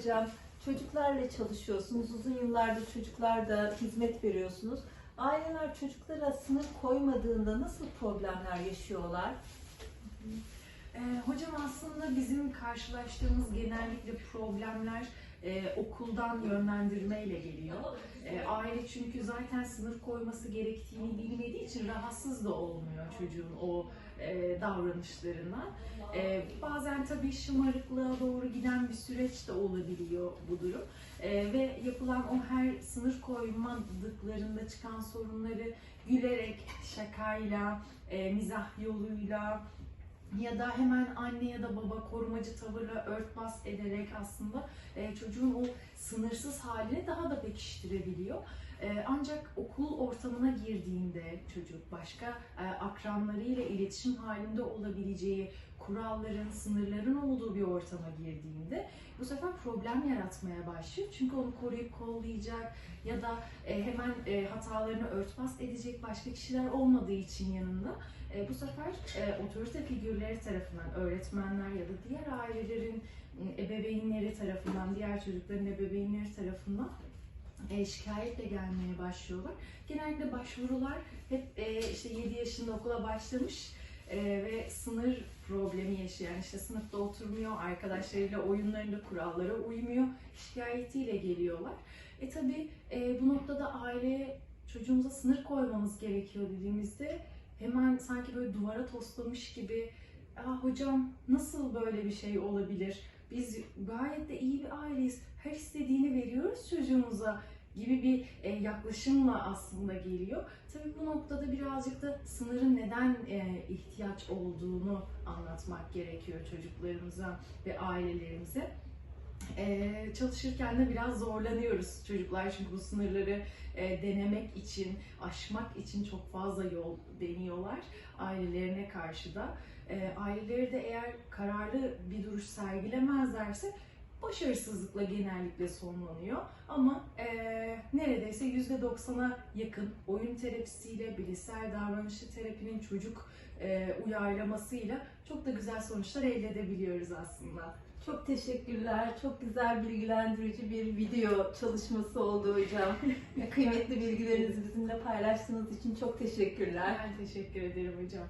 hocam çocuklarla çalışıyorsunuz. Uzun yıllardır çocuklarda hizmet veriyorsunuz. Aileler çocuklara sınır koymadığında nasıl problemler yaşıyorlar? Ee, hocam aslında bizim karşılaştığımız genellikle problemler e, okuldan yönlendirmeyle geliyor. E, aile çünkü zaten sınır koyması gerektiğini bilmediği için rahatsız da olmuyor çocuğun o e, davranışlarından. E, bazen tabii şımarıklığa doğru giden bir süreç de olabiliyor bu durum. E, ve yapılan o her sınır koymadıklarında çıkan sorunları gülerek, şakayla, e, mizah yoluyla, ya da hemen anne ya da baba korumacı tavırla örtbas ederek aslında e, çocuğun o sınırsız halini daha da pekiştirebiliyor. E, ancak okul ortamına girdiğinde çocuk başka e, akranlarıyla iletişim halinde olabileceği kuralların, sınırların olduğu bir ortama girdiğinde bu sefer problem yaratmaya başlıyor. Çünkü onu koruyup kollayacak ya da e, hemen e, hatalarını örtbas edecek başka kişiler olmadığı için yanında e, bu sefer otorite figürleri tarafından, öğretmenler ya da diğer ailelerin ebeveynleri tarafından, diğer çocukların ebeveynleri tarafından şikayetle gelmeye başlıyorlar. Genellikle başvurular hep işte 7 yaşında okula başlamış ve yaşayan, işte sınıfta oturmuyor, arkadaşlarıyla oyunlarında kurallara uymuyor, şikayetiyle geliyorlar. E tabi bu noktada aileye çocuğumuza sınır koymamız gerekiyor dediğimizde hemen sanki böyle duvara toslamış gibi Aa, hocam nasıl böyle bir şey olabilir? Biz gayet de iyi bir aileyiz. Her istediğini veriyoruz çocuğumuza gibi bir e, yaklaşımla aslında geliyor. Tabii bu noktada birazcık da sınırın neden e, ihtiyaç olduğunu anlatmak gerekiyor çocuklarımıza ve ailelerimize. Ee, çalışırken de biraz zorlanıyoruz çocuklar çünkü bu sınırları e, denemek için, aşmak için çok fazla yol deniyorlar ailelerine karşı da. E, aileleri de eğer kararlı bir duruş sergilemezlerse başarısızlıkla genellikle sonlanıyor. Ama e, neredeyse %90'a yakın oyun terapisiyle, bilişsel davranışçı terapinin çocuk e, uyarlamasıyla çok da güzel sonuçlar elde edebiliyoruz aslında. Çok teşekkürler. Çok güzel bilgilendirici bir video çalışması oldu hocam. Kıymetli bilgilerinizi bizimle paylaştığınız için çok teşekkürler. Ben teşekkür ederim hocam.